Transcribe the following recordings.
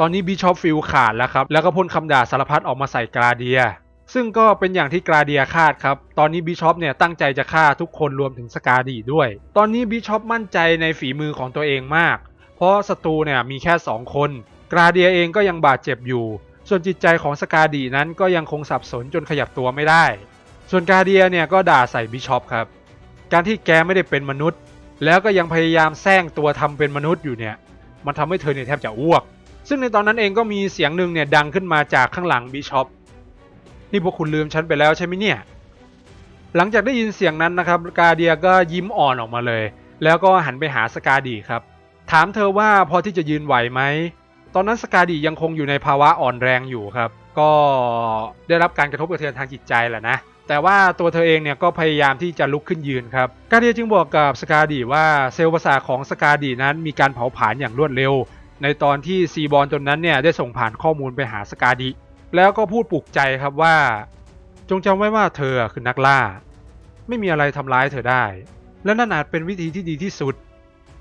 ตอนนี้บิชอปฟิลขาดแล้วครับ แล้วก็พ่นคำด่าสารพัดออกมาใส่กราเดีย ซึ่งก็เป็นอย่างที่กราเดียคาดครับ ตอนนี้บิชอปเนี่ยตั้งใจจะฆ่าทุกคนรวมถึงสกาดีด้วย ตอนนี้บิชอปมั่นใจในฝีมือของตัวเองมาก เพราะศัตรูเนี่ยมีแค่ 2 คน กราเดียเองก็ยังบาดเจ็บอยู่ ส่วนจิตใจของสกาดีนั้นก็ยังคงสับสนจนขยับตัวไม่ได้ ส่วนกราเดียเนี่ยก็ด่าใส่บิชอปครับ การที่แกไม่ได้เป็นมนุษย์ แล้วก็ยังพยายามแซงตัวทำเป็นมนุษย์อยู่เนี่ย มันทำให้เธอเนี่ยแทบจะอ้วก ซึ่งในตอนนั้นเองก็มีเสียงหนึ่งเนี่ยดังขึ้นมาจากข้างหลังบิชอปนี่พวกคุณลืมฉันไปแล้วใช่ไหมเนี่ย หลังจากได้ยินเสียงนั้นนะครับกาเดียก็ยิ้มอ่อนออกมาเลย แล้วก็หันไปหาสกาดีครับ ถามเธอว่าพอที่จะยืนไหวไหม ตอนนั้นสกาดียังคงอยู่ในภาวะอ่อนแรงอยู่ครับ ก็ได้รับการกระทบกระเทือนทางจิตใจแหละนะ แต่ว่าตัวเธอเองเนี่ยก็พยายามที่จะลุกขึ้นยืนครับ กาเดียจึงบอกกับสกาดีว่าเซลล์ประสาทของสกาดีนั้นมีการเผาผลาญอย่างรวดเร็ว ในตอนที่ซีบอลตนนั้นเนี่ยได้ส่งผ่านข้อมูลไปหาสกาดิ แล้วก็พูดปลุกใจครับว่า จงจำไว้ว่าเธอคือนักล่า ไม่มีอะไรทำร้ายเธอได้ และนั่นอาจเป็นวิธีที่ดีที่สุด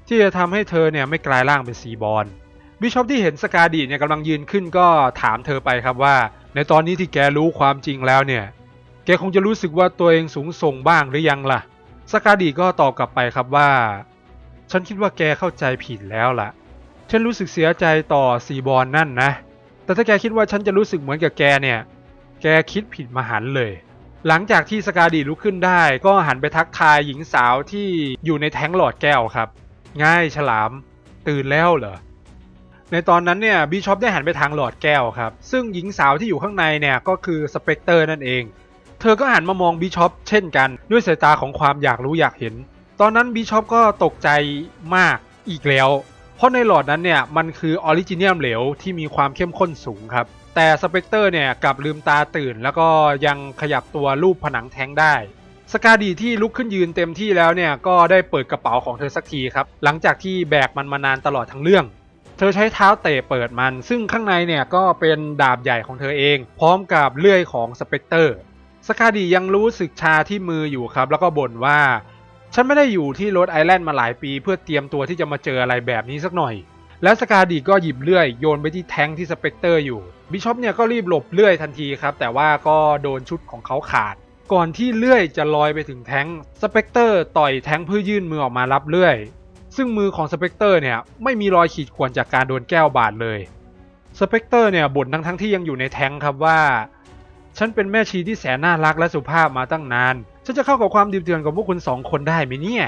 ที่จะทำให้เธอเนี่ยไม่กลายร่างเป็นซีบอลบิชอปที่เห็นสกาดิเนี่ยกำลังยืนขึ้นก็ถามเธอไปครับว่า ในตอนนี้ที่แกรู้ความจริงแล้วเนี่ย แกคงจะรู้สึกว่าตัวเองสูงส่งบ้างหรือยังล่ะสกาดิก็ตอบกลับไปครับว่า ฉันคิดว่าแกเข้าใจผิดแล้วล่ะ ฉันรู้สึกเสียใจต่อซีบอลนั่นนะ แต่ถ้าแกคิดว่าฉันจะรู้สึกเหมือนกับแกเนี่ย แกคิดผิดมหันเลย หลังจากที่สกาดีลุกขึ้นได้ ก็หันไปทักทายหญิงสาวที่อยู่ในแท้งหลอดแก้วครับ ง่ายฉลาม ตื่นแล้วเหรอ ในตอนนั้นเนี่ยบิชอปได้หันไปทางหลอดแก้วครับ ซึ่งหญิงสาวที่อยู่ข้างในเนี่ยก็คือสเปกเตอร์นั่นเอง เธอก็หันมามองบิชอปเช่นกันด้วยสายตาของความอยากรู้อยากเห็น ตอนนั้นบิชอปก็ตกใจมากอีกแล้ว เพราะในหลอดนั้นเนี่ยมันคือออริจิเนียมเหลวที่มีความเข้มข้นสูงครับ แต่สเปกเตอร์เนี่ยกลับลืมตาตื่น แล้วก็ยังขยับตัวรูปผนังแท้งได้สกาดีที่ลุกขึ้นยืนเต็มที่แล้วเนี่ยก็ได้เปิดกระเป๋าของเธอสักทีครับ หลังจากที่แบกมันมานานตลอดทั้งเรื่อง เธอใช้เท้าเตะเปิดมัน ซึ่งข้างในเนี่ยก็เป็นดาบใหญ่ของเธอเอง พร้อมกับเลื่อยของสเปกเตอร์สกาดียังรู้สึกชาที่มืออยู่ครับ แล้วก็บ่นว่า ฉันไม่ได้อยู่ที่โรดไอแลนด์มาหลายปี เพื่อเตรียมตัวที่จะมาเจออะไรแบบนี้สักหน่อย แล้วสกาดีก็หยิบเลื่อยโยนไปที่แท้งที่สเปกเตอร์อยู่บิชอปเนี่ยก็รีบหลบเลื่อยทันทีครับ แต่ว่าก็โดนชุดของเขาขาด ก่อนที่เลื่อยจะลอยไปถึงแท้งสเปกเตอร์ต่อยแท้งเพื่อยื่นมือออกมารับเลื่อย ซึ่งมือของสเปกเตอร์เนี่ยไม่มีรอยขีดข่วนจากการโดนแก้วบาดเลยสเปกเตอร์เนี่ยบ่นทั้งทั้งที่ยังอยู่ในแท้งครับว่า ฉันเป็นแม่ชีที่แสนน่ารักและสุภาพมาตั้งนาน ฉันจะเข้ากับความดิบเถื่อนของพวกคุณสองคนได้ไหมเนี่ย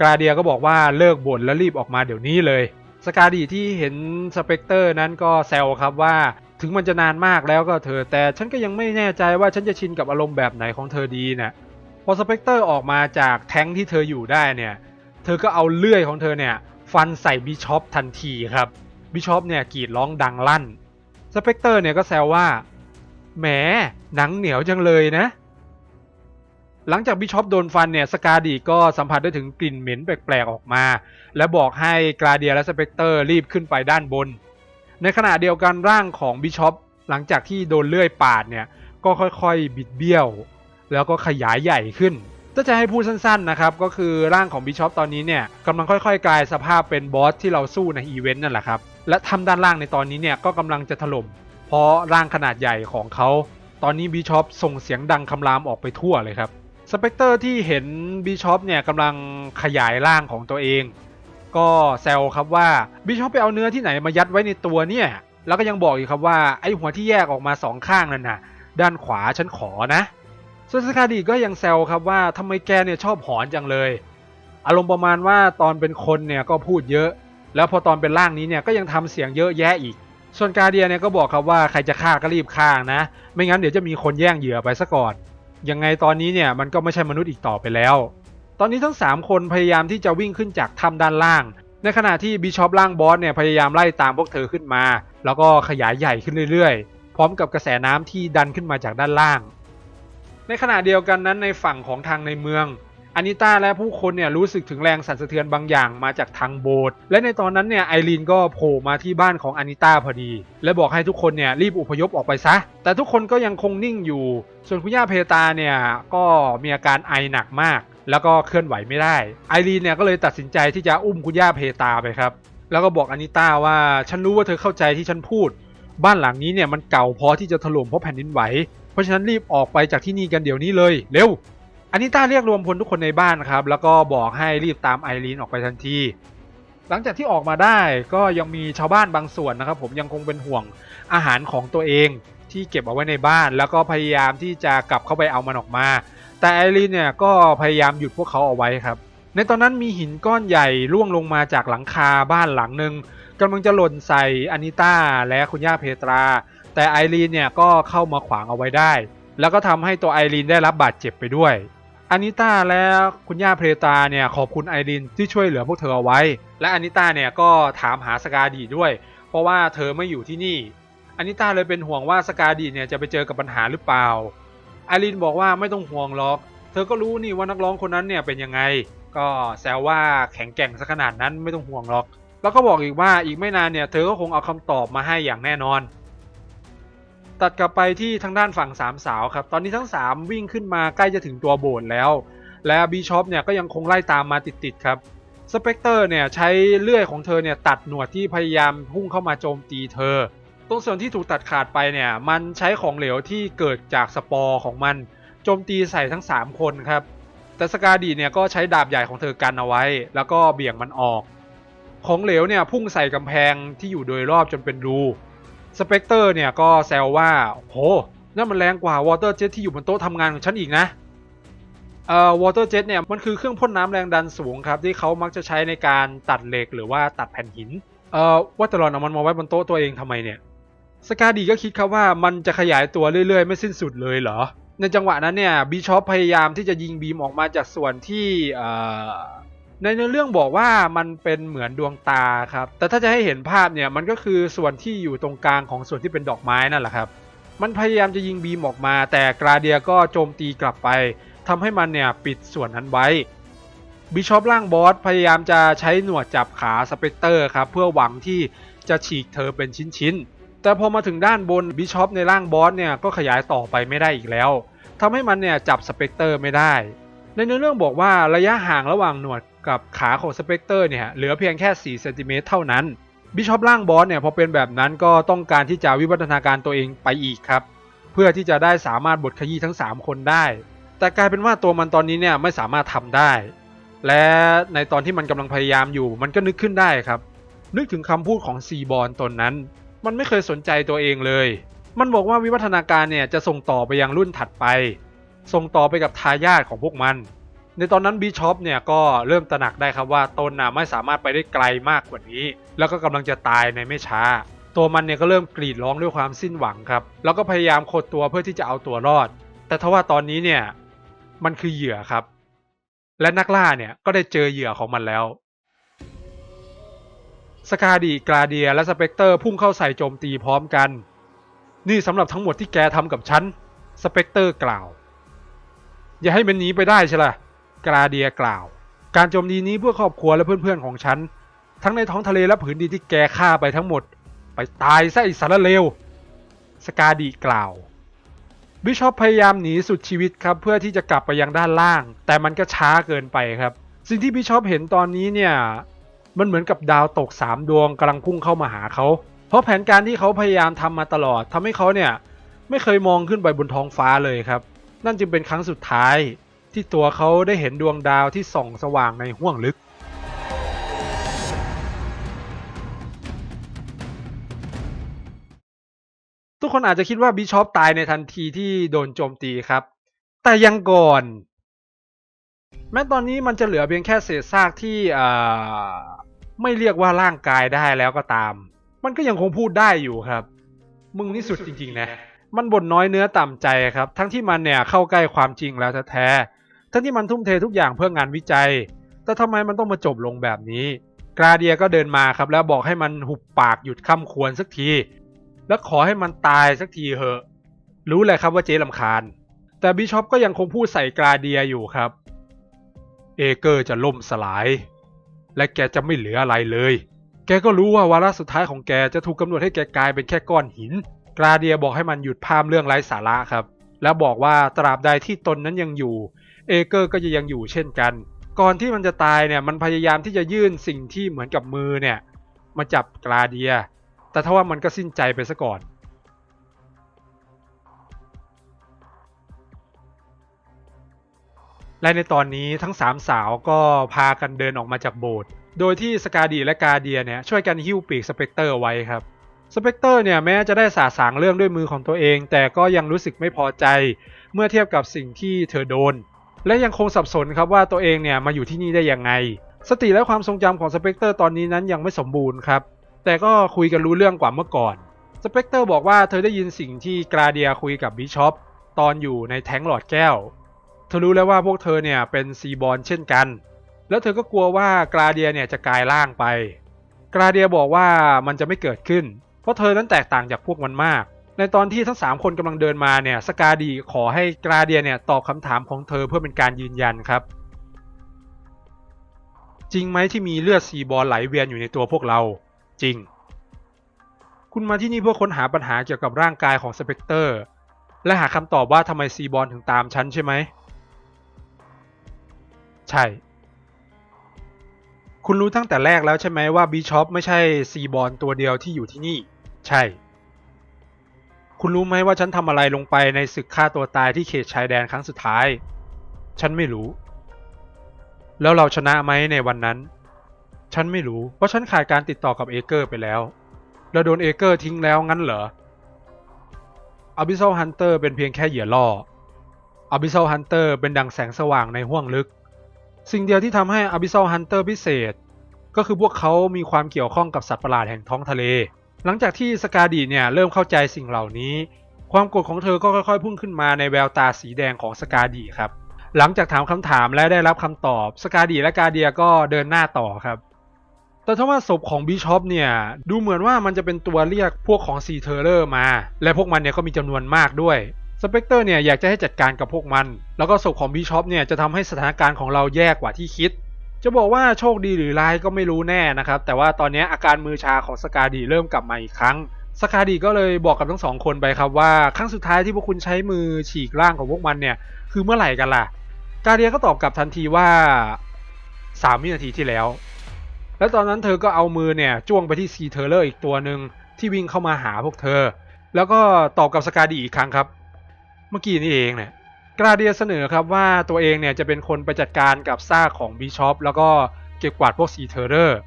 กราเดียก็บอกว่าเลิกบ่นและรีบออกมาเดี๋ยวนี้เลย สกาดีที่เห็นสเปกเตอร์นั้นก็แซวครับว่า ถึงมันจะนานมากแล้วก็เธอแต่ฉันก็ยังไม่แน่ใจว่าฉันจะชินกับอารมณ์แบบไหนของเธอดีนะพอสเปกเตอร์ออกมาจากแท้งที่เธออยู่ได้เนี่ย เธอก็เอาเลื่อยของเธอเนี่ยฟันใส่บิชอปทันทีครับบิชอปเนี่ยกรีดร้องดังลั่น สเปกเตอร์เนี่ยก็แซวว่า แหมหนังเหนียวจังเลยนะ หลังจากบิชอปโดนฟันเนี่ยสกาดีก็สัมผัสได้ถึงกลิ่นเหม็นแปลกๆออกมา และบอกให้กราเดียและสเปกเตอร์รีบขึ้นไปด้านบน ในขณะเดียวกันร่างของบิชอปหลังจากที่โดนเลื่อยปาดเนี่ยก็ค่อยๆบิดเบี้ยว แล้วก็ขยายใหญ่ขึ้นถ้าจะให้พูดสั้นๆนะครับก็คือร่างของบิชอปตอนนี้เนี่ยกำลังค่อยๆ กลายสภาพเป็นบอสที่เราสู้ในอีเวนต์นั่นแหละครับและทำด้านล่างในตอนนี้เนี่ยก็กำลังจะถล่มเพราะร่างขนาดใหญ่ของเขาตอนนี้บิชอปส่งเสียงดังคำรามออกไปทั่วเลยครับ สเปกเตอร์ที่เห็นบิชอปเนี่ยกำลังขยายร่างของตัวเอง ก็แซวครับว่าบิชอปไปเอาเนื้อที่ไหนมายัดไว้ในตัวเนี่ย แล้วก็ยังบอกอีกครับว่าไอหัวที่แยกออกมาสองข้างนั่นน่ะ ด้านขวาฉันขอนะส่วนสกาดีก็ยังแซวครับว่าทำไมแกเนี่ยชอบหอนจังเลย อารมณ์ประมาณว่าตอนเป็นคนเนี่ยก็พูดเยอะ แล้วพอตอนเป็นร่างนี้เนี่ยก็ยังทำเสียงเยอะแยะอีก ส่วนกาเดียเนี่ยก็บอกครับว่าใครจะฆ่าก็รีบฆ่านะ ไม่งั้นเดี๋ยวจะมีคนแย่งเหยื่อไปซะก่อน ยังไงตอนนี้เนี่ยมันก็ไม่ใช่มนุษย์อีกต่อไปแล้ว ตอนนี้ทั้ง 3 คนพยายามที่จะวิ่งขึ้นจากถ้ำด้านล่าง ในขณะที่บิชอปล่างบอสเนี่ยพยายามไล่ตามพวกเธอขึ้นมา แล้วก็ขยายใหญ่ขึ้นเรื่อยๆ พร้อมกับกระแสน้ำที่ดันขึ้นมาจากด้านล่าง ในขณะเดียวกันนั้นในฝั่งของทางในเมือง อานิต้าและผู้คนเนี่ยรู้สึกถึงแรงสั่นสะเทือนบางอย่างมาจากทางโบสถ์และในตอนนั้นเนี่ยไอรีนก็โผล่มาที่บ้านของอานิต้าพอดี และบอกให้ทุกคนเนี่ยรีบอพยพออกไปซะ แต่ทุกคนก็ยังคงนิ่งอยู่ ส่วนคุณย่าเพตาเนี่ยก็มีอาการไอหนักมาก แล้วก็เคลื่อนไหวไม่ได้ ไอรีนเนี่ยก็เลยตัดสินใจที่จะอุ้มคุณย่าเพตาไปครับแล้วก็บอกอานิต้าว่าฉันรู้ว่าเธอเข้าใจที่ฉันพูด บ้านหลังนี้เนี่ยมันเก่าพอที่จะถล่มเพราะแผ่นดินไหวเพราะฉะนั้นรีบออกไปจากที่นี่กันเดี๋ยวนี้เลย เร็ว อานิต้าเรียกรวมพลทุกคนในบ้านครับ แล้วก็บอกให้รีบตามไอรีนออกไปทันทีหลังจากที่ออกมาได้ก็ยังมีชาวบ้านบางส่วนนะครับ ผมยังคงเป็นห่วงอาหารของตัวเองที่เก็บเอาไว้ในบ้าน แล้วก็พยายามที่จะกลับเข้าไปเอามันออกมา แต่ไอรีนเนี่ยก็พยายามหยุดพวกเขาเอาไว้ครับ ในตอนนั้นมีหินก้อนใหญ่ร่วงลงมาจากหลังคาบ้านหลังหนึ่งกำลังจะหล่นใส่อานิต้าและคุณย่าเพตรา แต่ไอรีนเนี่ยก็เข้ามาขวางเอาไว้ได้ แล้วก็ทำให้ตัวไอรีนได้รับบาดเจ็บไปด้วย อานิต้าและคุณย่าเพตราเนี่ยขอบคุณไอรีนที่ช่วยเหลือพวกเธอเอาไว้ และอานิต้าเนี่ยก็ถามหาสกาดีด้วย เพราะว่าเธอไม่อยู่ที่นี่อานิต้าเลยเป็นห่วงว่าสกาดีเนี่ยจะไปเจอกับปัญหาหรือเปล่าไอรีนบอกว่าไม่ต้องห่วงหรอก เธอก็รู้นี่ว่านักร้องคนนั้นเนี่ยเป็นยังไง ก็แซวว่าแข็งแกร่งสักขนาดนั้นไม่ต้องห่วงหรอก แล้วก็บอกอีกว่าอีกไม่นานเนี่ยเธอก็คงเอาคำตอบมาให้อย่างแน่นอน ตัดกลับไปที่ทางด้านฝั่งสามสาวครับ ตอนนี้ทั้งสามวิ่งขึ้นมาใกล้จะถึงตัวโบสถ์แล้ว และบีชอปเนี่ยก็ยังคงไล่ตามมาติดๆครับสเปกเตอร์เนี่ยใช้เลื่อยของเธอเนี่ยตัดหนวดที่พยายามพุ่งเข้ามาโจมตีเธอ ตรงส่วนที่ถูกตัดขาดไปเนี่ยมันใช้ของเหลวที่เกิดจากสปอร์ของมันโจมตีใส่ทั้ง 3 คนครับ แต่สกาดีเนี่ยก็ใช้ดาบใหญ่ของเธอกันเอาไว้ แล้วก็เบี่ยงมันออก ของเหลวเนี่ยพุ่งใส่กำแพงที่อยู่โดยรอบจนเป็นรู สเปกเตอร์เนี่ยก็แซวว่าโหนั่นมันแรงกว่าวอเตอร์เจ็ตที่อยู่บนโต๊ะทำงานของฉันอีกนะเอ่อวอเตอร์เจ็ตเนี่ยมันคือเครื่องพ่นน้ำแรงดันสูงครับที่เขามักจะใช้ในการตัดเหล็กหรือว่าตัดแผ่นหินเอ่อว่าแต่หลอนเอามันมาไว้บนโต๊ะตัวเองทำไมเนี่ยสกาดีก็คิดครับว่ามันจะขยายตัวเรื่อยๆ ไม่สิ้นสุดเลยเหรอ ในจังหวะนั้นเนี่ยบีชอปพยายามที่จะยิงบีมออกมาจากส่วนที่เอ่อ ในเนื้อเรื่องบอกว่ามันเป็นเหมือนดวงตาครับ แต่ถ้าจะให้เห็นภาพเนี่ยมันก็คือส่วนที่อยู่ตรงกลางของส่วนที่เป็นดอกไม้นั่นแหละครับ มันพยายามจะยิงบีมออกมา แต่กราเดียก็โจมตีกลับไปทำให้มันเนี่ยปิดส่วนนั้นไว้บิชอปล่างบอสพยายามจะใช้หนวดจับขาสเปกเตอร์ครับเพื่อหวังที่จะฉีกเธอเป็นชิ้นๆ แต่พอมาถึงด้านบนบิชอปในร่างบอสเนี่ยก็ขยายต่อไปไม่ได้อีกแล้วทำให้มันเนี่ยจับสเปกเตอร์ไม่ได้ ในเนื้อเรื่องบอกว่าระยะห่างระหว่างหนวด กับขาของสเปกเตอร์เนี่ยเหลือเพียงแค่4เซนติเมตรเท่านั้นบิชอปล่างบอสเนี่ยพอเป็นแบบนั้นก็ต้องการที่จะวิวัฒนาการตัวเองไปอีกครับ เพื่อที่จะได้สามารถบดขยี้ทั้ง 3 คนได้ แต่กลายเป็นว่าตัวมันตอนนี้เนี่ยไม่สามารถทำได้ และในตอนที่มันกำลังพยายามอยู่มันก็นึกขึ้นได้ครับ นึกถึงคำพูดของซีบอลตนนั้น มันไม่เคยสนใจตัวเองเลย มันบอกว่าวิวัฒนาการเนี่ยจะส่งต่อไปยังรุ่นถัดไป ส่งต่อไปกับทายาทของพวกมัน ในตอนนั้นบีชอปเนี่ยก็เริ่มตระหนักได้ครับว่าตนน่ะไม่สามารถไปได้ไกลมากกว่านี้ แล้วก็กำลังจะตายในไม่ช้า ตัวมันเนี่ยก็เริ่มกรีดร้องด้วยความสิ้นหวังครับ แล้วก็พยายามขดตัวเพื่อที่จะเอาตัวรอด แต่ทว่าตอนนี้เนี่ยมันคือเหยื่อครับ และนักล่าเนี่ยก็ได้เจอเหยื่อของมันแล้วสกาดีกราเดียและสเปกเตอร์พุ่งเข้าใส่โจมตีพร้อมกัน นี่สำหรับทั้งหมดที่แกทำกับฉัน สเปกเตอร์กล่าว อย่าให้มันหนีไปได้ใช่ละ กราเดียกล่าว การโจมตีนี้เพื่อครอบครัวและเพื่อนๆของฉัน ทั้งในท้องทะเลและผืนดินที่แกฆ่าไปทั้งหมด ไปตายซะไอสารเลว สกาดีกล่าว บิชอปพยายามหนีสุดชีวิตครับเพื่อที่จะกลับไปยังด้านล่าง แต่มันก็ช้าเกินไปครับ สิ่งที่บิชอปเห็นตอนนี้เนี่ยมันเหมือนกับดาวตกสามดวงกำลังพุ่งเข้ามาหาเขา เพราะแผนการที่เขาพยายามทำมาตลอดทำให้เขาเนี่ยไม่เคยมองขึ้นไปบนท้องฟ้าเลยครับ นั่นจึงเป็นครั้งสุดท้าย ที่ตัวเขาได้เห็นดวงดาวที่ส่องสว่างในห้วงลึก ทุกคนอาจจะคิดว่าบิชอปตายในทันทีที่โดนโจมตีครับ แต่ยังก่อน แม้ตอนนี้มันจะเหลือเพียงแค่เศษซากที่ไม่เรียกว่าร่างกายได้แล้วก็ตาม มันก็ยังคงพูดได้อยู่ครับ มึงนี่สุดจริง ๆ นะมันบ่นน้อยเนื้อต่ำใจครับ ทั้งที่มันเนี่ยเข้าใกล้ความจริงแล้วแท้ ทั้งที่มันทุ่มเททุกอย่างเพื่องานวิจัย แต่ทำไมมันต้องมาจบลงแบบนี้ กราเดียก็เดินมาครับแล้วบอกให้มันหุบปากหยุดคำควรสักที แล้วขอให้มันตายสักทีเหอะ รู้เลยครับว่าเจ๊ลำคาญ แต่บิชอปก็ยังคงพูดใส่กราเดียอยู่ครับ เอเกอร์จะล่มสลาย และแกจะไม่เหลืออะไรเลย แกก็รู้ว่าวาระสุดท้ายของแกจะถูกกำหนดให้แกกลายเป็นแค่ก้อนหิน กราเดียบอกให้มันหยุดพามเรื่องไร้สาระครับ แล้วบอกว่าตราบใดที่ตนนั้นยังอยู่ เอเกอร์ก็จะยังอยู่เช่นกัน ก่อนที่มันจะตายเนี่ยมันพยายามที่จะยื่นสิ่งที่เหมือนกับมือเนี่ยมาจับกราเดีย แต่ถ้าว่ามันก็สิ้นใจไปซะก่อนและในตอนนี้ทั้งสามสาวก็พากันเดินออกมาจากโบสถ์ โดยที่สกาดีและกาเดียเนี่ยช่วยกันหิ้วปีกสเปกเตอร์ไว้ครับ สเปกเตอร์เนี่ยแม้จะได้สาสางเรื่องด้วยมือของตัวเอง แต่ก็ยังรู้สึกไม่พอใจ เมื่อเทียบกับสิ่งที่เธอโดน และยังคงสับสนครับว่าตัวเองเนี่ยมาอยู่ที่นี่ได้ยังไง สติและความทรงจำของสเปกเตอร์ตอนนี้นั้นยังไม่สมบูรณ์ครับ แต่ก็คุยกันรู้เรื่องกว่าเมื่อก่อน สเปกเตอร์บอกว่าเธอได้ยินสิ่งที่กราเดียคุยกับบิชอปตอนอยู่ในแท้งหลอดแก้ว เธอรู้แล้วว่าพวกเธอเนี่ยเป็นซีบอลเช่นกัน แล้วเธอก็กลัวว่ากราเดียเนี่ยจะกลายร่างไป กราเดียบอกว่ามันจะไม่เกิดขึ้น เพราะเธอนั้นแตกต่างจากพวกมันมาก ในตอนที่ทั้ง3คนกำลังเดินมาเนี่ยสกาดีขอให้กราเดียเนี่ยตอบคำถามของเธอเพื่อเป็นการยืนยันครับ จริงไหมที่มีเลือดซีบอลไหลเวียนอยู่ในตัวพวกเรา จริง คุณมาที่นี่เพื่อค้นหาปัญหาเกี่ยวกับร่างกายของสเปกเตอร์ และหาคำตอบว่าทำไมซีบอลถึงตามฉันใช่ไหม ใช่ คุณรู้ตั้งแต่แรกแล้วใช่ไหมว่าบีชอปไม่ใช่ซีบอลตัวเดียวที่อยู่ที่นี่ ใช่ คุณรู้ไหมว่าฉันทำอะไรลงไปในศึกฆ่าตัวตายที่เขตชายแดนครั้งสุดท้าย ฉันไม่รู้ แล้วเราชนะไหมในวันนั้น ฉันไม่รู้ เพราะฉันขาดการติดต่อกับเอเกอร์ไปแล้วเราโดนเอเกอร์ทิ้งแล้วงั้นเหรอ Abyssal Hunter เป็นเพียงแค่เหยื่อล่อ Abyssal Hunter เป็นดังแสงสว่างในห้วงลึก สิ่งเดียวที่ทำให้ Abyssal Hunter พิเศษ ก็คือพวกเขามีความเกี่ยวข้องกับสัตว์ประหลาดแห่งท้องทะเล หลังจากที่สกาดีเนี่ยเริ่มเข้าใจสิ่งเหล่านี้ ความโกรธของเธอก็ค่อยๆ พุ่งขึ้นมาในแววตาสีแดงของสกาดีครับ หลังจากถามคำถามและได้รับคำตอบ สกาดีและกาเดียก็เดินหน้าต่อครับ แต่ถ้าว่าศพของบิชอปเนี่ยดูเหมือนว่ามันจะเป็นตัวเรียกพวกของซีเทอร์เลอร์มา และพวกมันเนี่ยก็มีจำนวนมากด้วยสเปกเตอร์เนี่ยอยากจะให้จัดการกับพวกมัน แล้วก็ศพของบิชอปเนี่ยจะทำให้สถานการณ์ของเราแย่กว่าที่คิด จะบอกว่าโชคดีหรือร้ายก็ไม่รู้แน่นะครับ แต่ว่าตอนนี้อาการมือชาของสกาดีเริ่มกลับมาอีกครั้งสกาดีก็เลยบอกกับทั้งสองคนไปครับว่าครั้งสุดท้ายที่พวกคุณใช้มือฉีกร่างของพวกมันเนี่ย คือเมื่อไหร่กันล่ะ กาเดียก็ตอบกลับทันทีว่า3วินาทีที่แล้ว แล้วตอนนั้นเธอก็เอามือเนี่ยจ้วงไปที่ซีเทอร์เลอร์อีกตัวหนึ่งที่วิ่งเข้ามาหาพวกเธอ แล้วก็ตอบกับสกาดีอีกครั้งครับ เมื่อกี้นี่เองเนี่ย กราเดียเสนอครับว่าตัวเองเนี่ยจะเป็นคนไปจัดการกับซากของบิชอปแล้วก็เก็บกวาดพวกซีเทอร์เลอร์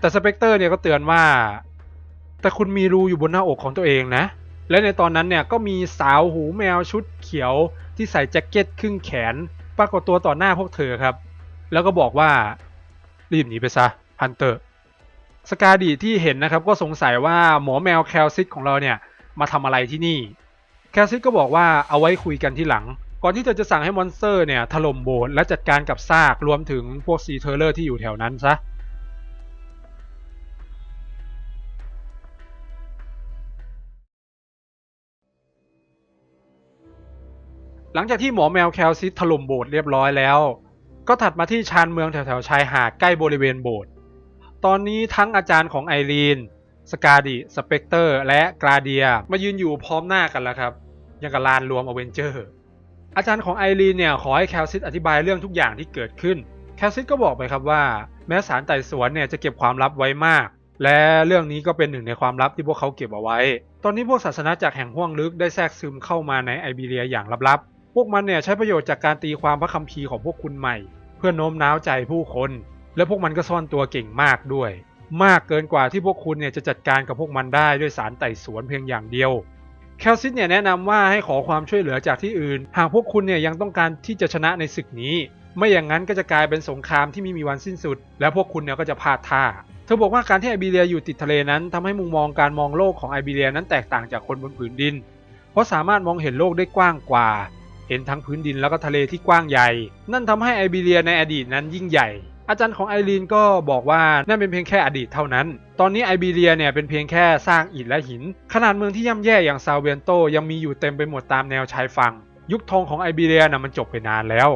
แต่สเปกเตอร์เนี่ยก็เตือนว่า แต่คุณมีรูอยู่บนหน้าอกของตัวเองนะ และในตอนนั้นเนี่ยก็มีสาวหูแมวชุดเขียวที่ใส่แจ็คเก็ตครึ่งแขน ปรากฏตัวต่อหน้าพวกเธอครับ แล้วก็บอกว่า รีบหนีไปซะฮันเตอร์สกาดีที่เห็นนะครับก็สงสัยว่าหมอแมวแคลซิตของเราเนี่ยมาทำอะไรที่นี่ แคลซิตก็บอกว่าเอาไว้คุยกันที่หลัง ก่อนที่เธอจะสั่งให้มอนสเตอร์เนี่ยถล่มโบสถ์และจัดการกับซากรวมถึงพวกซีเทอร์เลอร์ที่อยู่แถวนั้นซะหลังจากที่หมอแมวแคลซิตถล่มโบสถ์เรียบร้อยแล้ว ก็ถัดมาที่ชานเมืองแถวๆชายหาดใกล้บริเวณโบสถ์ตอนนี้ทั้งอาจารย์ของไอรีน สกาดิสเปกเตอร์ และกราเดียมายืนอยู่พร้อมหน้ากันแล้วครับ ยังกับลานรวมอเวนเจอร์ อาจารย์ของไอรีนเนี่ยขอให้แคลซิตอธิบายเรื่องทุกอย่างที่เกิดขึ้น แคลซิตก็บอกไปครับว่า แม้สารไต่สวนเนี่ยจะเก็บความลับไว้มาก และเรื่องนี้ก็เป็นหนึ่งในความลับที่พวกเขาเก็บเอาไว้ ตอนนี้พวกศาสนาจากแห่งห้วงลึกได้แทรกซึมเข้ามาในไอเบีเรียอย่างลับๆ พวกมันเนี่ยใช้ประโยชน์จากการตีความพระคัมภีร์ของพวกคุณใหม่ เพื่อโน้มน้าวใจผู้คน และพวกมันก็ซ่อนตัวเก่งมากด้วย มากเกินกว่าที่พวกคุณเนี่ยจะจัดการกับพวกมันได้ด้วยสารไต่สวนเพียงอย่างเดียว แคลซิสเนี่ยแนะนำว่าให้ขอความช่วยเหลือจากที่อื่น หากพวกคุณเนี่ยยังต้องการที่จะชนะในศึกนี้ ไม่อย่างนั้นก็จะกลายเป็นสงครามที่ไม่มีวันสิ้นสุด และพวกคุณเนี่ยก็จะพลาดท่าเธอบอกว่าการที่ไอบีเรียอยู่ติดทะเลนั้นทำให้มุมมองการมองโลกของไอบีเรียนั้นแตกต่างจากคนบนผืนดิน เพราะสามารถมองเห็นโลกได้กว้างกว่า เห็นทั้งพื้นดินแล้วก็ทะเลที่กว้างใหญ่ นั่นทำให้ไอบีเรียในอดีตนั้นยิ่งใหญ่ อาจารย์ของไอรีนก็บอกว่านั่นเป็นเพียงแค่อดีตเท่านั้น ตอนนี้ไอบีเรียเนี่ยเป็นเพียงแค่สร้างอิฐและหิน ขนาดเมืองที่ย่ำแย่อย่างซาเวนโตยังมีอยู่เต็มไปหมดตามแนวชายฝั่ง ยุคทองของไอบีเรียน่ะมันจบไปนานแล้ว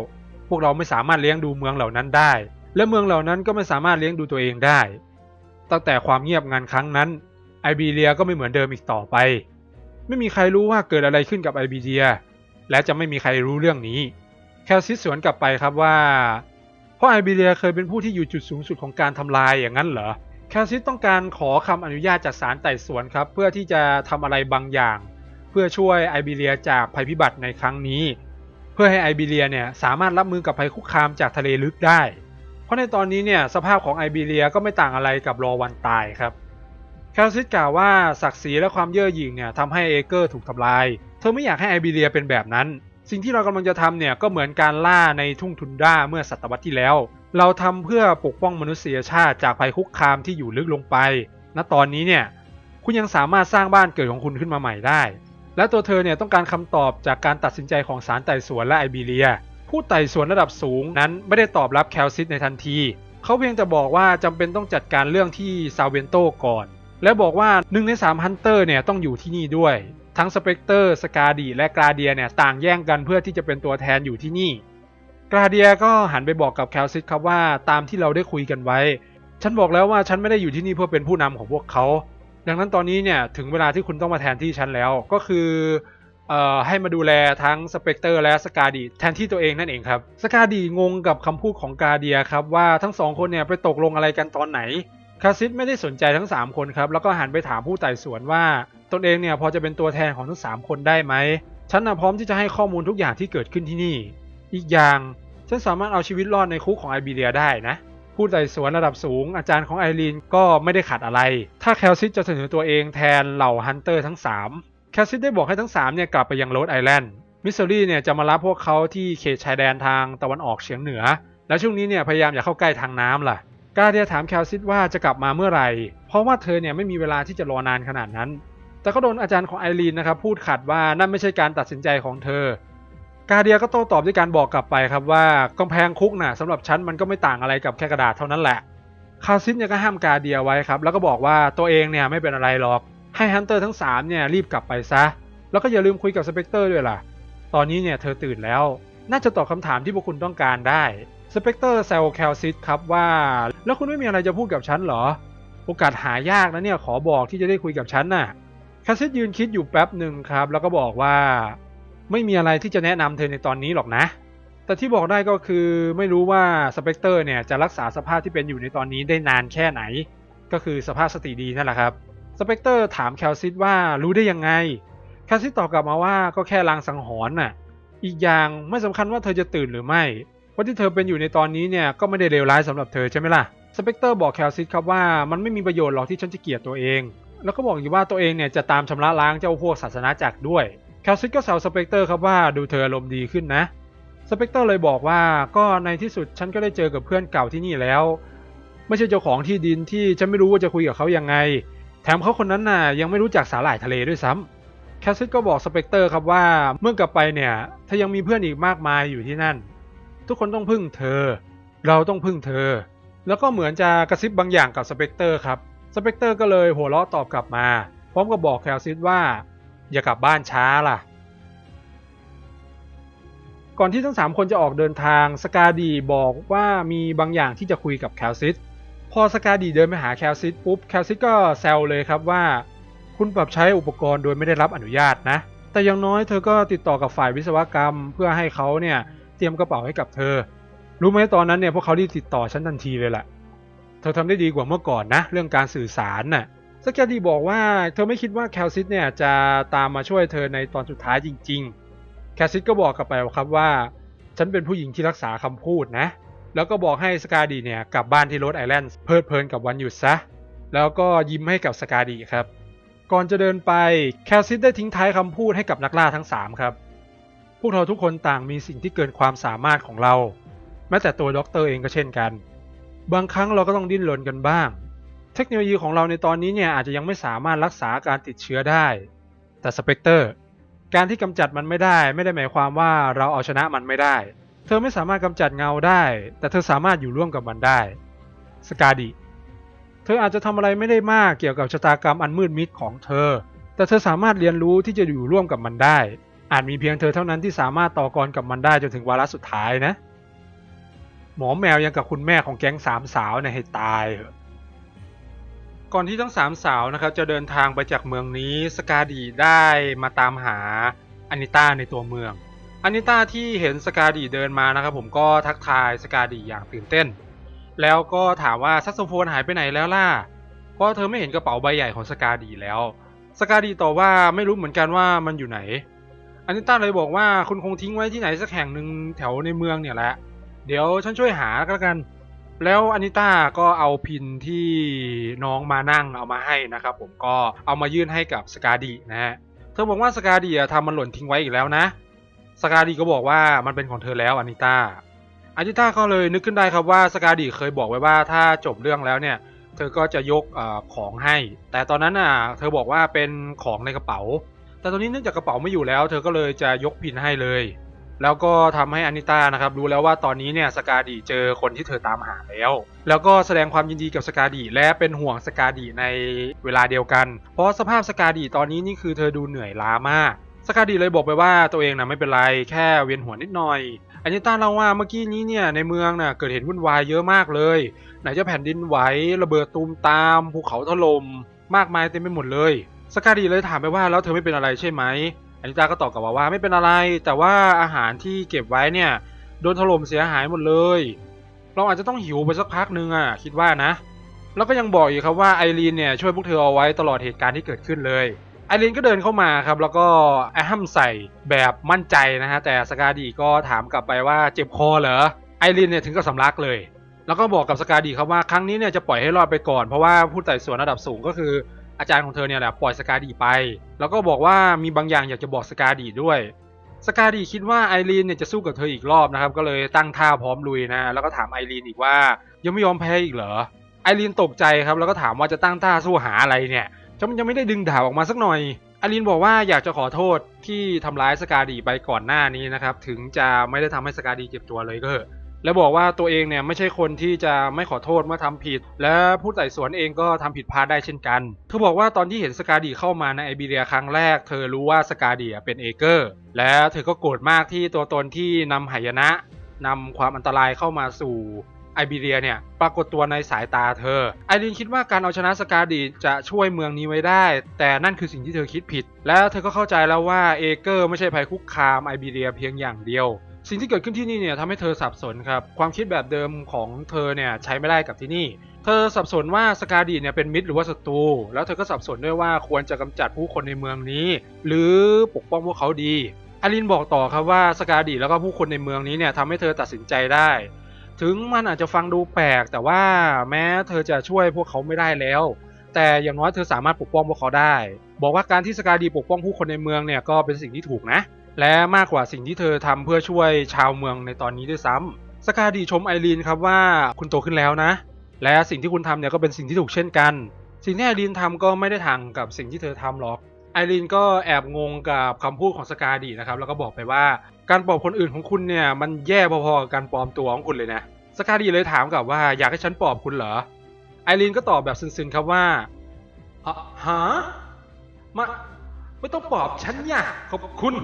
พวกเราไม่สามารถเลี้ยงดูเมืองเหล่านั้นได้ และเมืองเหล่านั้นก็ไม่สามารถเลี้ยงดูตัวเองได้ ตั้งแต่ความเงียบงันครั้งนั้นไอบีเรียก็ไม่เหมือนเดิมอีกต่อไป ไม่มีใครรู้ว่าเกิดอะไรขึ้นกับไอบีเรีย และจะไม่มีใครรู้เรื่องนี้ แคลซิสสวนกลับไปครับว่า เพราะไอบีเรียเคยเป็นผู้ที่อยู่จุดสูงสุดของการทำลายอย่างนั้นเหรอแคลซิสต้องการขอคำอนุญาตจากศาลไต่สวนครับ เพื่อที่จะทำอะไรบางอย่าง เพื่อช่วยไอบีเรียจากภัยพิบัติในครั้งนี้ เพื่อให้ไอบีเรียเนี่ยสามารถรับมือกับภัยคุกคามจากทะเลลึกได้ เพราะในตอนนี้เนี่ยสภาพของไอบีเรียก็ไม่ต่างอะไรกับรอวันตายครับแคลซิสกล่าวว่าศักดิ์ศรีและความเย่อหยิ่งเนี่ยทำให้เอเกอร์ถูกทำลาย เธอไม่อยากให้ไอบีเรียเป็นแบบนั้น สิ่งที่เรากำลังจะทำเนี่ยก็เหมือนการล่าในทุ่งทุนด้าเมื่อศตวรรษที่แล้ว เราทำเพื่อปกป้องมนุษยชาติจากภัยคุกคามที่อยู่ลึกลงไป ณ ตอนนี้เนี่ยคุณยังสามารถสร้างบ้านเกิดของคุณขึ้นมาใหม่ได้ และตัวเธอเนี่ยต้องการคำตอบจากการตัดสินใจของศาลไต่สวนและไอบีเรีย ผู้ไต่สวนระดับสูงนั้นไม่ได้ตอบรับแคลซิสในทันที เขาเพียงแต่บอกว่าจำเป็นต้องจัดการเรื่องที่ซาเวนโตก่อน และบอกว่าหนึ่งในสามฮันเตอร์เนี่ยต้องอยู่ที่นี่ด้วย ทั้งสเปกเตอร์สกาดีและกราเดียเนี่ยต่างแย่งกันเพื่อที่จะเป็นตัวแทนอยู่ที่นี่กราเดียก็หันไปบอกกับแคลซิสครับว่าตามที่เราได้คุยกันไว้ ฉันบอกแล้วว่าฉันไม่ได้อยู่ที่นี่เพื่อเป็นผู้นำของพวกเขา ดังนั้นตอนนี้เนี่ยถึงเวลาที่คุณต้องมาแทนที่ฉันแล้วก็คือเอ่อให้มาดูแลทั้งสเปกเตอร์และสกาดีแทนที่ตัวเองนั่นเองครับสกาดีงงกับคำพูดของกาเดียครับว่าทั้งสองคนเนี่ยไปตกลงอะไรกันตอนไหน คาซิสไม่ได้สนใจทั้ง 3 คนครับ แล้วก็หันไปถามผู้ไต่สวนว่า ตนเองเนี่ยพอจะเป็นตัวแทนของทั้ง 3 คนได้ไหม ฉันนะพร้อมที่จะให้ข้อมูลทุกอย่างที่เกิดขึ้นที่นี่ อีกอย่าง ฉันสามารถเอาชีวิตรอดในคุกของไอบีเรียได้นะ ผู้ไต่สวนระดับสูง อาจารย์ของไอรีนก็ไม่ได้ขัดอะไร ถ้าแคลซิสจะเสนอตัวเองแทนเหล่าฮันเตอร์ทั้ง 3 แคลซิสได้บอกให้ทั้ง3เนี่ยกลับไปยังโรดไอแลนด์ มิสซูรีเนี่ยจะมารับพวกเขาที่เขตชายแดนทางตะวันออกเฉียงเหนือ และช่วงนี้เนี่ยพยายามอย่าเข้าใกล้ทางน้ำล่ะ กาเดียถามแคลซิสว่าจะกลับมาเมื่อไหร่ เพราะว่าเธอเนี่ยไม่มีเวลาที่จะรอนานขนาดนั้น แต่ก็โดนอาจารย์ของไอรีนนะครับพูดขัดว่านั่นไม่ใช่การตัดสินใจของเธอ กาเดียก็โต้ตอบด้วยการบอกกลับไปครับว่ากำแพงคุกน่ะสำหรับฉันมันก็ไม่ต่างอะไรกับแค่กระดาษเท่านั้นแหละ คาซิสเนี่ยก็ห้ามกาเดียไว้ครับแล้วก็บอกว่าตัวเองเนี่ยไม่เป็นอะไรหรอก ให้ฮันเตอร์ทั้ง3เนี่ยรีบกลับไปซะ แล้วก็อย่าลืมคุยกับสเปกเตอร์ด้วยล่ะ ตอนนี้เนี่ยเธอตื่นแล้ว น่าจะตอบคำถามที่พวกคุณต้องการได้ สเปกเตอร์แซลแคลซิสครับว่า แล้วคุณไม่มีอะไรจะพูดกับฉันเหรอ โอกาสหายากนะเนี่ยขอบอกที่จะได้คุยกับฉันน่ะแคลซิสยืนคิดอยู่แป๊บหนึ่งครับ แล้วก็บอกว่า ไม่มีอะไรที่จะแนะนำเธอในตอนนี้หรอกนะ แต่ที่บอกได้ก็คือไม่รู้ว่าสเปกเตอร์เนี่ยจะรักษาสภาพที่เป็นอยู่ในตอนนี้ได้นานแค่ไหน ก็คือสภาพสติดีนั่นแหละครับสเปกเตอร์ถามแคลซิสว่ารู้ได้ยังไงแคลซิสตอบกลับมาว่าก็แค่ลางสังหรณ์น่ะอีกอย่างไม่สำคัญว่าเธอจะตื่นหรือไม่ ราะที่เธอเป็นอยู่ในตอนนี้เนี่ยก็ไม่ได้เลวร้ายสำหรับเธอใช่ไหมล่ะ สเปกเตอร์บอกแคลซิสครับว่ามันไม่มีประโยชน์หรอกที่ฉันจะเกลียดตัวเอง แล้วก็บอกอยู่ว่าตัวเองเนี่ยจะตามชำระล้างเจ้าพวกศาสนาจักรด้วย แคลซิสก็แซวสเปกเตอร์ครับว่าดูเธออารมณ์ดีขึ้นนะ สเปกเตอร์เลยบอกว่าก็ในที่สุดฉันก็ได้เจอกับเพื่อนเก่าที่นี่แล้ว ไม่ใช่เจ้าของที่ดินที่ฉันไม่รู้ว่าจะคุยกับเขายังไง แถมเขาคนนั้นน่ะยังไม่รู้จักสาหร่ายทะเลด้วยซ้ำแคสซิสก็บอกสเปกเตอร์ครับว่าเมื่อกลับไปเนี่ยเธอยังมีเพื่อนอีกมากมายอยู่ที่นั่น ทุกคนต้องพึ่งเธอ เราต้องพึ่งเธอ แล้วก็เหมือนจะกระซิบบางอย่างกับสเปกเตอร์ครับ สเปกเตอร์ก็เลยหัวเราะตอบกลับมา พร้อมกับบอกแคลซิสว่า อย่ากลับบ้านช้าล่ะ ก่อนที่ทั้งสามคนจะออกเดินทางสกาดีบอกว่ามีบางอย่างที่จะคุยกับแคลซิสพอสกาดีเดินไปหาแคลซิสปุ๊บแคลซิสก็แซวเลยครับว่า คุณปรับใช้อุปกรณ์โดยไม่ได้รับอนุญาตนะ แต่อย่างน้อยเธอก็ติดต่อกับฝ่ายวิศวกรรม เพื่อให้เขาเนี่ย เตรียมกระเป๋าให้กับเธอ รู้ไหมตอนนั้นเนี่ยพวกเขารีบติดต่อฉันทันทีเลยแหละเธอทำได้ดีกว่าเมื่อก่อนนะ เรื่องการสื่อสารน่ะสกาดีบอกว่าเธอไม่คิดว่าแคลซิสเนี่ยจะตามมาช่วยเธอในตอนสุดท้ายจริง ๆ แคลซิสก็บอกกลับไปครับว่า ฉันเป็นผู้หญิงที่รักษาคำพูดนะ แล้วก็บอกให้สกาดีเนี่ยกลับบ้านที่โรดไอแลนด์เพลิดเพลินกับวันหยุดซะ แล้วก็ยิ้มให้กับสกาดีครับ ก่อนจะเดินไปแคลซิสได้ทิ้งท้ายคำพูดให้กับนักล่าทั้ง3ครับ พวกเราทุกคนต่างมีสิ่งที่เกินความสามารถของเรา แม้แต่ตัวด็อกเตอร์เองก็เช่นกัน บางครั้งเราก็ต้องดิ้นรนกันบ้าง เทคโนโลยีของเราในตอนนี้เนี่ยอาจจะยังไม่สามารถรักษาการติดเชื้อได้ แต่สเปกเตอร์ การที่กำจัดมันไม่ได้ ไม่ได้หมายความว่าเราเอาชนะมันไม่ได้ เธอไม่สามารถกำจัดเงาได้ แต่เธอสามารถอยู่ร่วมกับมันได้ สกาดิเธออาจจะทำอะไรไม่ได้มากเกี่ยวกับชะตากรรมอันมืดมิดของเธอ แต่เธอสามารถเรียนรู้ที่จะอยู่ร่วมกับมันได้ อาจมีเพียงเธอเท่านั้นที่สามารถต่อกรกับมันได้จนถึงวาระสุดท้ายนะ หมอแมวยังกับคุณแม่ของแก๊งสามสาวเนี่ยให้ตายเถอะก่อนที่ทั้งสามสาวนะครับจะเดินทางไปจากเมืองนี้สกาดีได้มาตามหาอานิต้าในตัวเมืองอานิต้าที่เห็นสกาดีเดินมานะครับผมก็ทักทายสกาดีอย่างตื่นเต้น แล้วก็ถามว่าซักโซโฟนหายไปไหนแล้วล่ะเพราะเธอไม่เห็นกระเป๋าใบใหญ่ของสกาดีแล้ว สกาดีตอบว่าไม่รู้เหมือนกันว่ามันอยู่ไหน อานิต้าเลยบอกว่าคุณคงทิ้งไว้ที่ไหนสักแห่งหนึ่งแถวในเมืองเนี่ยแหละ เดี๋ยวฉันช่วยหาก็แล้วกัน แล้วอานิต้าก็เอาพินที่น้องมานั่งเอามาให้นะครับผมก็เอามายื่นให้กับสกาดีนะฮะ เธอบอกว่าสกาดีทำมันหล่นทิ้งไว้อีกแล้วนะสกาดีก็บอกว่ามันเป็นของเธอแล้วอานิต้าอานิต้าก็เลยนึกขึ้นได้ครับว่าสกาดีเคยบอกไว้ว่าถ้าจบเรื่องแล้วเนี่ย เธอก็จะยกอของให้ แต่ตอนนั้นน่ะเธอบอกว่าเป็นของในกระเป๋า แต่ตอนนี้เนื่องจากกระเป๋าไม่อยู่แล้ว เธอก็เลยจะยกพินให้เลย แล้วก็ทำให้อานิต้านะครับรู้แล้วว่าตอนนี้เนี่ยสกาดีเจอคนที่เธอตามหาแล้ว แล้วก็แสดงความยินดีกับสกาดีและเป็นห่วงสกาดีในเวลาเดียวกัน เพราะสภาพสกาดีตอนนี้นี่คือเธอดูเหนื่อยล้ามากสกาดีเลยบอกไปว่าตัวเองนะไม่เป็นไรแค่เวียนหัวนิดหน่อยอานิต้าเล่าว่าเมื่อกี้นี้เนี่ยในเมืองน่ะเกิดเหตุวุ่นวายเยอะมากเลย ไหนจะแผ่นดินไหวระเบิดตูมตามภูเขาถล่มมากมายเต็มไปหมดเลย สกาดีเลยถามไปว่าแล้วเธอไม่เป็นอะไรใช่ไหมอานิตาก็ตอบกลับมาว่าไม่เป็นอะไร แต่ว่าอาหารที่เก็บไว้เนี่ยโดนถล่มเสียหายหมดเลย เราอาจจะต้องหิวไปสักพักหนึ่งอะคิดว่านะ แล้วก็ยังบอกอีกครับว่าไอรีนเนี่ยช่วยพวกเธอเอาไว้ตลอดเหตุการณ์ที่เกิดขึ้นเลยไอรีนก็เดินเข้ามาครับแล้วก็แอฮัมใส่แบบมั่นใจนะฮะแต่สกาดีก็ถามกลับไปว่าเจ็บคอเหรอไอรีนเนี่ยถึงกับสำลักเลย แล้วก็บอกกับสกาดีครับว่าครั้งนี้เนี่ยจะปล่อยให้รอดไปก่อนเพราะว่าผู้ไต่สวนระดับสูงก็คือ อาจารย์ของเธอเนี่ยแหละปล่อยสกาดีไป แล้วก็บอกว่ามีบางอย่างอยากจะบอกสกาดีด้วย สกาดีคิดว่าไอรีนเนี่ยจะสู้กับเธออีกรอบนะครับก็เลยตั้งท่าพร้อมลุยนะแล้วก็ถามไอรีนอีกว่ายังไม่ยอมแพ้อีกเหรอไอรีนตกใจครับแล้วก็ถามว่าจะตั้งท่าสู้หาอะไรเนี่ยฉันยังไม่ได้ดึงดาบออกมาสักหน่อยไอรีนบอกว่าอยากจะขอโทษที่ทำร้ายสกาดีไปก่อนหน้านี้นะครับถึงจะไม่ได้ทำให้สกาดีเจ็บตัวเลยก็เถอะ แล้วบอกว่าตัวเองเนี่ยไม่ใช่คนที่จะไม่ขอโทษเมื่อทำผิด และผู้ไต่สวนเองก็ทำผิดพลาดได้เช่นกันเธอบอกว่าตอนที่เห็นสกาดีเข้ามาในไอเบีเรียครั้งแรก เธอรู้ว่าสกาดีเป็นเอเกอร์ และเธอก็โกรธมากที่ตัวตนที่นำหายนะนำความอันตรายเข้ามาสู่ไอเบีเรียเนี่ยปรากฏตัวในสายตาเธอ ไอรินคิดว่าการเอาชนะสกาดีจะช่วยเมืองนี้ไว้ได้ แต่นั่นคือสิ่งที่เธอคิดผิด และเธอก็เข้าใจแล้วว่าเอเกอร์ไม่ใช่ภัยคุกคามไอเบีเรียเพียงอย่างเดียว สิ่งที่เกิดขึ้นที่นี่เนี่ยทำให้เธอสับสนครับ ความคิดแบบเดิมของเธอเนี่ยใช้ไม่ได้กับที่นี่ เธอสับสนว่าสกาดีเนี่ยเป็นมิตรหรือว่าศัตรู แล้วเธอก็สับสนด้วยว่าควรจะกำจัดผู้คนในเมืองนี้ หรือปกป้องพวกเขาดีอารินบอกต่อครับว่าสกาดีแล้วก็ผู้คนในเมืองนี้เนี่ยทำให้เธอตัดสินใจได้ ถึงมันอาจจะฟังดูแปลก แต่ว่าแม้เธอจะช่วยพวกเขาไม่ได้แล้ว แต่อย่างน้อยเธอสามารถปกป้องพวกเขาได้ บอกว่าการที่สกาดีปกป้องผู้คนในเมืองเนี่ยก็เป็นสิ่งที่ถูกนะ และมากกว่าสิ่งที่เธอทำเพื่อช่วยชาวเมืองในตอนนี้ด้วยซ้ำสกาดีชมไอรีนครับว่าคุณโตขึ้นแล้วนะ และสิ่งที่คุณทำเนี่ยก็เป็นสิ่งที่ถูกเช่นกัน สิ่งที่ไอรีนทำก็ไม่ได้ทางกับสิ่งที่เธอทำหรอกไอรีนก็แอบงงกับคำพูดของสกาดีนะครับแล้วก็บอกไปว่าการปลอบคนอื่นของคุณเนี่ยมันแย่พอๆกับการปลอมตัวของคุณเลยนะสกาดีเลยถามกลับว่าอยากให้ฉันปลอบคุณเหรอไอรีนก็ตอบแบบซึนๆครับว่าฮะมาไม่ต้องปลอบฉันอย่าขอบคุณ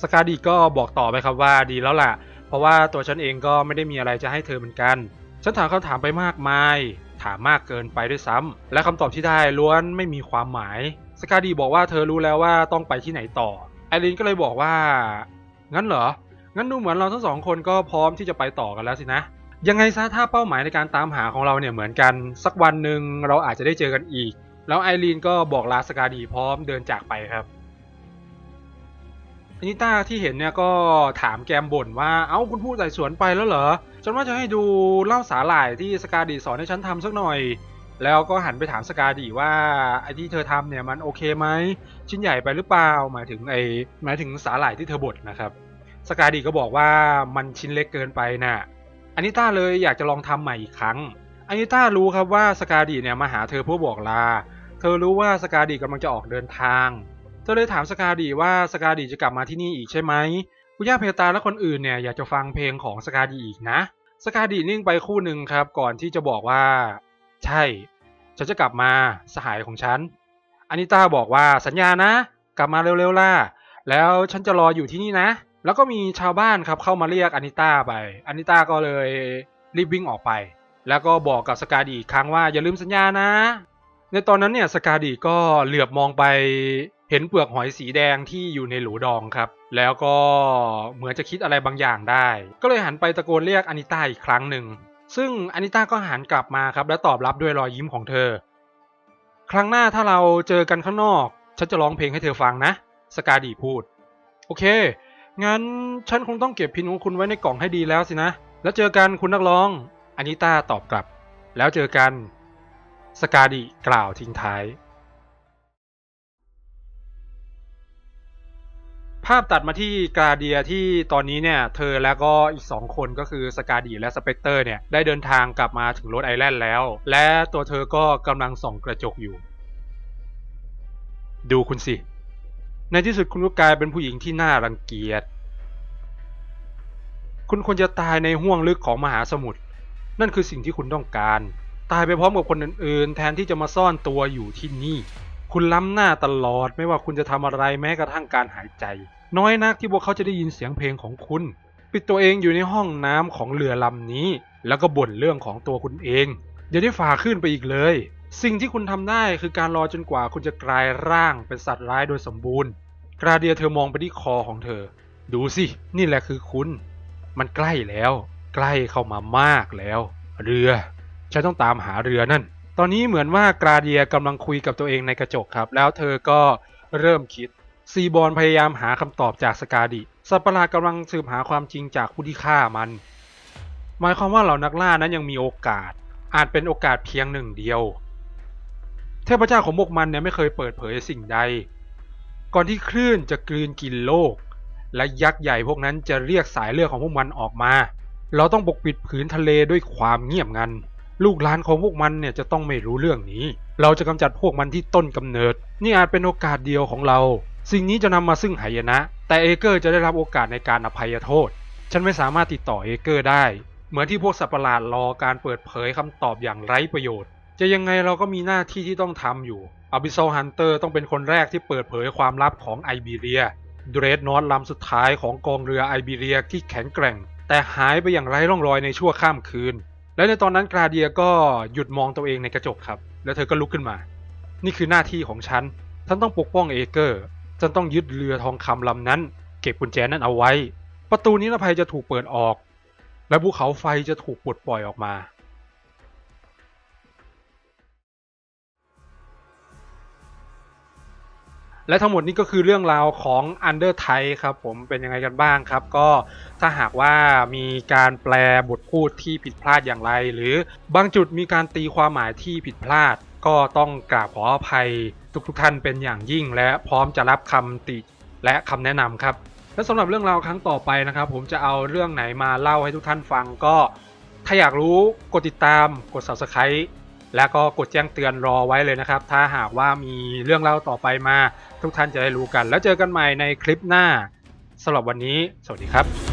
สกาดีก็บอกต่อไปครับว่าดีแล้วล่ะ เพราะว่าตัวฉันเองก็ไม่ได้มีอะไรจะให้เธอเหมือนกัน ฉันถามคำถามไปมากมาย ถามมากเกินไปด้วยซ้ำและคำตอบที่ได้ล้วนไม่มีความหมาย สกาดีบอกว่าเธอรู้แล้วว่าต้องไปที่ไหนต่อ ไอรินก็เลยบอกว่า งั้นเหรอ งั้นดูเหมือนเราทั้งสองคนก็พร้อมที่จะไปต่อกันแล้วสินะ ยังไงซะถ้าเป้าหมายในการตามหาของเราเนี่ยเหมือนกัน สักวันหนึ่งเราอาจจะได้เจอกันอีก แล้วไอรีนก็บอกลาสกาดีพร้อมเดินจากไปครับ นิต้าที่เห็นเนี่ยก็ถามแกมบ่นว่า เอ้าคุณพูดใส่สวนไปแล้วเหรอฉันว่าจะให้ดูเล่าสาหร่ายที่สกาดีสอนให้ฉันทำสักหน่อย แล้วก็หันไปถามสกาดีว่าไอ้ที่เธอทำเนี่ยมันโอเคไหมชิ้นใหญ่ไปหรือเปล่าหมายถึงไอ้หมายถึงสาหร่ายที่เธอบดนะครับ สกาดีก็บอกว่ามันชิ้นเล็กเกินไปน่ะอานิต้าเลยอยากจะลองทำใหม่อีกครั้งอานิต้ารู้ครับว่าสกาดีเนี่ยมาหาเธอเพื่อบอกลา เธอรู้ว่าสกาดีกำลังจะออกเดินทาง เธอเลยถามสกาดีว่าสกาดีจะกลับมาที่นี่อีกใช่ไหมคุณย่าเพตาและคนอื่นเนี่ยอยากจะฟังเพลงของสกาดีอีกนะ สกาดีนิ่งไปคู่หนึ่งครับ ก่อนที่จะบอกว่า ใช่ ฉันจะกลับมาสหายของฉันอานิต้าบอกว่าสัญญานะ กลับมาเร็วๆล่ะ แล้วฉันจะรออยู่ที่นี่นะ แล้วก็มีชาวบ้านครับเข้ามาเรียกอานิต้าไปอานิต้าก็เลยรีบวิ่งออกไป แล้วก็บอกกับสกาดีอีกครั้งว่าอย่าลืมสัญญานะ ในตอนนั้นเนี่ยสกาดีก็เหลือบมองไป เห็นเปลือกหอยสีแดงที่อยู่ในหลูดองครับ แล้วก็เหมือนจะคิดอะไรบางอย่างได้ ก็เลยหันไปตะโกนเรียกอานิต้าอีกครั้งหนึ่ง ซึ่งอานิต้าก็หันกลับมาครับ และตอบรับด้วยรอยยิ้มของเธอ ครั้งหน้าถ้าเราเจอกันข้างนอก ฉันจะร้องเพลงให้เธอฟังนะ สกาดีพูด โอเค งั้นฉันคงต้องเก็บพินของคุณไว้ในกล่องให้ดีแล้วสินะ แล้วเจอกันคุณนักร้องอานิต้าตอบกลับ แล้วเจอกัน สกาดิกล่าวทิ้งท้าย ภาพตัดมาที่กาเดียที่ตอนนี้เนี่ย เธอแล้วก็อีกสองคนก็คือสกาดีและสเปกเตอร์เนี่ย ได้เดินทางกลับมาถึงโรดไอแลนด์แล้ว และตัวเธอก็กำลังส่องกระจกอยู่ ดูคุณสิ ในที่สุดคุณก็กลายเป็นผู้หญิงที่น่ารังเกียจ คุณควรจะตายในห้วงลึกของมหาสมุทรนั่นคือสิ่งที่คุณต้องการ ตายไปพร้อมกับคนอื่นๆ แทนที่จะมาซ่อนตัวอยู่ที่นี่ คุณล้ำหน้าตลอดไม่ว่าคุณจะทำอะไรแม้กระทั่งการหายใจ น้อยนักที่พวกเขาจะได้ยินเสียงเพลงของคุณ ปิดตัวเองอยู่ในห้องน้ำของเรือลำนี้ แล้วก็บ่นเรื่องของตัวคุณเองอย่าได้ฝ่าขึ้นไปอีกเลย สิ่งที่คุณทำได้คือการรอจนกว่าคุณจะกลายร่างเป็นสัตว์ร้ายโดยสมบูรณ์ กราเดียเธอมองไปที่คอของเธอ ดูสินี่แหละคือคุณ มันใกล้แล้ว ใกล้เข้ามามากแล้ว เรือ ฉันต้องตามหาเรือนั่น อนนี้เหมือนว่ากราเดียกำลังคุยกับตัวเองในกระจกครับ แล้วเธอก็เริ่มคิด ซีบอลพยายามหาคำตอบจากสกาดิสัตว์ประหลาดกำลังสืบหาความจริงจากผู้ที่ฆ่ามัน หมายความว่าเหล่านักล่านั้นยังมีโอกาส อาจเป็นโอกาสเพียงหนึ่งเดียว เทพเจ้าของพวกมันเนี่ยไม่เคยเปิดเผยสิ่งใด ก่อนที่คลื่นจะกลืนกินโลก และยักษ์ใหญ่พวกนั้นจะเรียกสายเลือดของพวกมันออกมา เราต้องปกปิดผืนทะเลด้วยความเงียบงัน ลูกหลานของพวกมันเนี่ยจะต้องไม่รู้เรื่องนี้ เราจะกำจัดพวกมันที่ต้นกำเนิด นี่อาจเป็นโอกาสเดียวของเรา สิ่งนี้จะนำมาซึ่งหายนะ แต่เอเกอร์จะได้รับโอกาสในการอภัยโทษ ฉันไม่สามารถติดต่อเอเกอร์ได้ เหมือนที่พวกสัตว์ประหลาดรอการเปิดเผยคำตอบอย่างไร้ประโยชน์ จะยังไงเราก็มีหน้าที่ที่ต้องทำอยู่อ b ิ s ซฮันเตอร์ต้องเป็นคนแรกที่เปิดเผยความลับของไอบีเรียเดรดนอตลำสุดท้ายของกองเรือไอบีเรียที่แข็งแกร่ง แต่หายไปอย่างไร้ร่องรอยในชั่วข้ามคืน และในตอนนั้นกราเดียก็หยุดมองตัวเองในกระจกครับ แล้วเธอก็ลุกขึ้นมา นี่คือหน้าที่ของฉัน ฉันต้องปกป้องเอเกอร์ ฉันต้องยึดเรือทองคำลำนั้น เก็บกุญแจนั้นเอาไว้ ประตูนิรภัยจะถูกเปิดออก และภูเขาไฟจะถูกปลดปล่อยออกมา และทั้งหมดนี้ก็คือเรื่องราวของ Under t i ครับผมเป็นยังไงกันบ้างครับ ก็ถ้าหากว่ามีการแปลบทพูดที่ผิดพลาดอย่างไร หรือบางจุดมีการตีความหมายที่ผิดพลาด ก็ต้องกราบขออภัยทุกๆทท่านเป็นอย่างยิ่ง และพร้อมจะรับคำติและคำแนะนำครับ และสำหรับเรื่องราวครั้งต่อไปนะครับ ผมจะเอาเรื่องไหนมาเล่าให้ทุกท่านฟังก็ถ้าอยากรู้กดติดตามกด subscribe แล้วก็กดแจ้งเตือนรอไว้เลยนะครับ ถ้าหากว่ามีเรื่องเล่าต่อไปมา ทุกท่านจะได้รู้กัน แล้วเจอกันใหม่ในคลิปหน้าสำหรับวันนี้ สวัสดีครับ